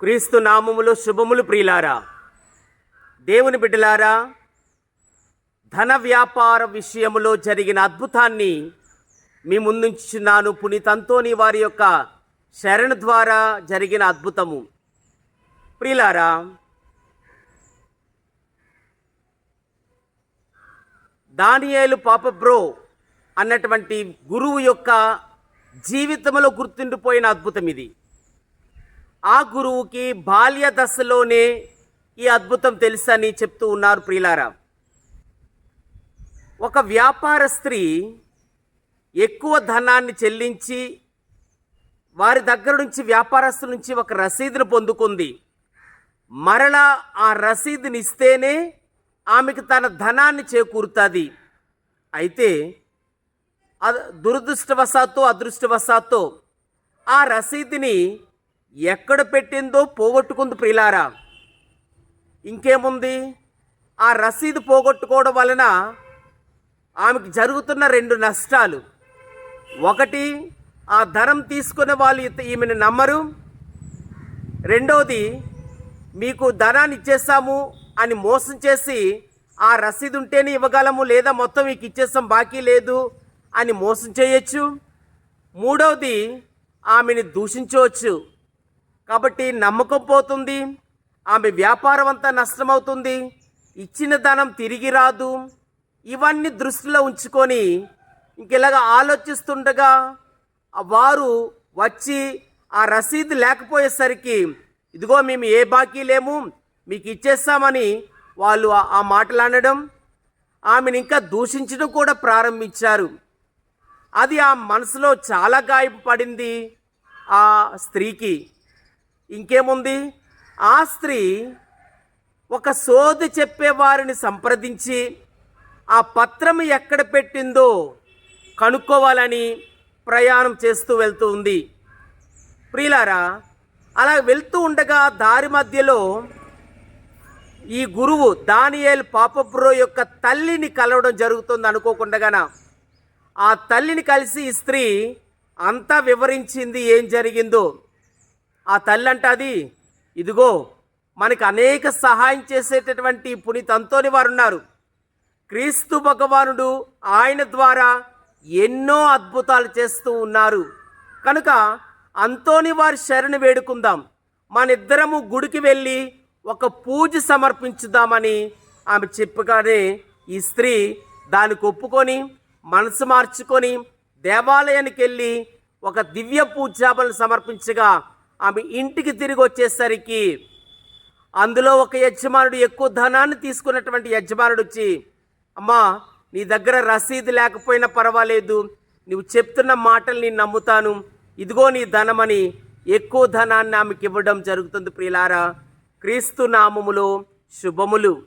క్రీస్తు నామములో శుభములు ప్రియులారా దేవుని బిడ్డలారా ధన వ్యాపార విషయములో జరిగిన అద్భుతాన్ని మీ ముందుంచుచున్నాను పునీతంతోని వారి యొక్క శరణ ద్వారా జరిగిన అద్భుతము. ప్రియులారా దానియేలు పాప బ్రో అన్నటువంటి గురువు యొక్క జీవితంలో గుర్తుండిపోయిన అద్భుతం ఇది ఆ గురువుకి బాల్య దశలోనే ఈ అద్భుతం తెలుసని చెప్తూ ఉన్నారు ప్రియులారా. ఒక వ్యాపార స్త్రీ ఎక్కువ ధనాన్ని చెల్లించి వారి దగ్గర నుంచి వ్యాపారస్తుల నుంచి ఒక రసీదును పొందుకుంది. మరలా ఆ రసీదుని ఇస్తేనే ఆమెకు తన ధనాన్ని చేకూరుతుంది. అయితే దురదృష్టవశాత్తు అదృష్టవశాత్తు ఆ రసీదుని ఎక్కడ పెట్టిందో పోగొట్టుకుంది ప్రిలారా ఇంకేముంది? ఆ రసీదు పోగొట్టుకోవడం వలన ఆమెకు జరుగుతున్న రెండు నష్టాలు. ఒకటి ఆ ధనం తీసుకునే వాళ్ళు ఈమెను నమ్మరు. రెండవది మీకు ధనాన్ని ఇచ్చేస్తాము అని మోసం చేసి ఆ రసీదు ఉంటేనే ఇవ్వగలము లేదా మొత్తం మీకు ఇచ్చేస్తాం బాకీ లేదు అని మోసం చేయొచ్చు. మూడవది ఆమెని దూషించవచ్చు. కాబట్టి నమ్మకం పోతుంది ఆమె వ్యాపారం అంతా నష్టమవుతుంది ఇచ్చిన ధనం తిరిగి రాదు. ఇవన్నీ దృష్టిలో ఉంచుకొని ఇంకెలాగా ఆలోచిస్తుండగా వారు వచ్చి ఆ రసీదు లేకపోయేసరికి ఇదిగో మేము ఏ బాకీ లేము మీకు ఇచ్చేస్తామని వాళ్ళు ఆ- ఆ మాటలు అనడం ఆమెను ఇంకా దూషించడం కూడా ప్రారంభించారు. అది ఆ మనసులో చాలా గాయపడింది ఆ స్త్రీకి. ఇంకేముంది? ఆ స్త్రీ ఒక సోది చెప్పేవారిని సంప్రదించి ఆ పత్రం ఎక్కడ పెట్టిందో కనుక్కోవాలని ప్రయాణం చేస్తూ వెళ్తూ ఉంది. ప్రియులారా అలా వెళ్తూ ఉండగా దారి మధ్యలో ఈ గురువు దానియేల్ పాపబ్రో యొక్క తల్లిని కలవడం జరుగుతుంది అనుకోకుండగాన? ఆ తల్లిని కలిసి ఈ స్త్రీ అంతా వివరించింది ఏం జరిగిందో. ఆ తల్లి అంటది ఇదిగో మనకి అనేక సహాయం చేసేటటువంటి పునీత అంతోని వారు ఉన్నారు క్రీస్తు భగవానుడు ఆయన ద్వారా ఎన్నో అద్భుతాలు చేస్తూ ఉన్నారు. కనుక అంతోని వారి శరణి వేడుకుందాం. మన ఇద్దరము గుడికి వెళ్ళి ఒక పూజ సమర్పించుదామని ఆమె చెప్పగానే ఈ స్త్రీ దానికి ఒప్పుకొని మనసు మార్చుకొని దేవాలయానికి వెళ్ళి ఒక దివ్య పూజాబలను సమర్పించగా ఆమె ఇంటికి తిరిగి వచ్చేసరికి అందులో ఒక యజమానుడు ఎక్కువ ధనాన్ని తీసుకున్నటువంటి యజమానుడు వచ్చి అమ్మా నీ దగ్గర రసీదు లేకపోయినా పర్వాలేదు. నువ్వు చెప్తున్న మాటలు నేను నమ్ముతాను. ఇదిగో నీ ధనమని ఎక్కువ ధనాన్ని ఆమెకి ఇవ్వడం జరుగుతుంది ప్రియులారా. క్రీస్తు నామములో శుభములు.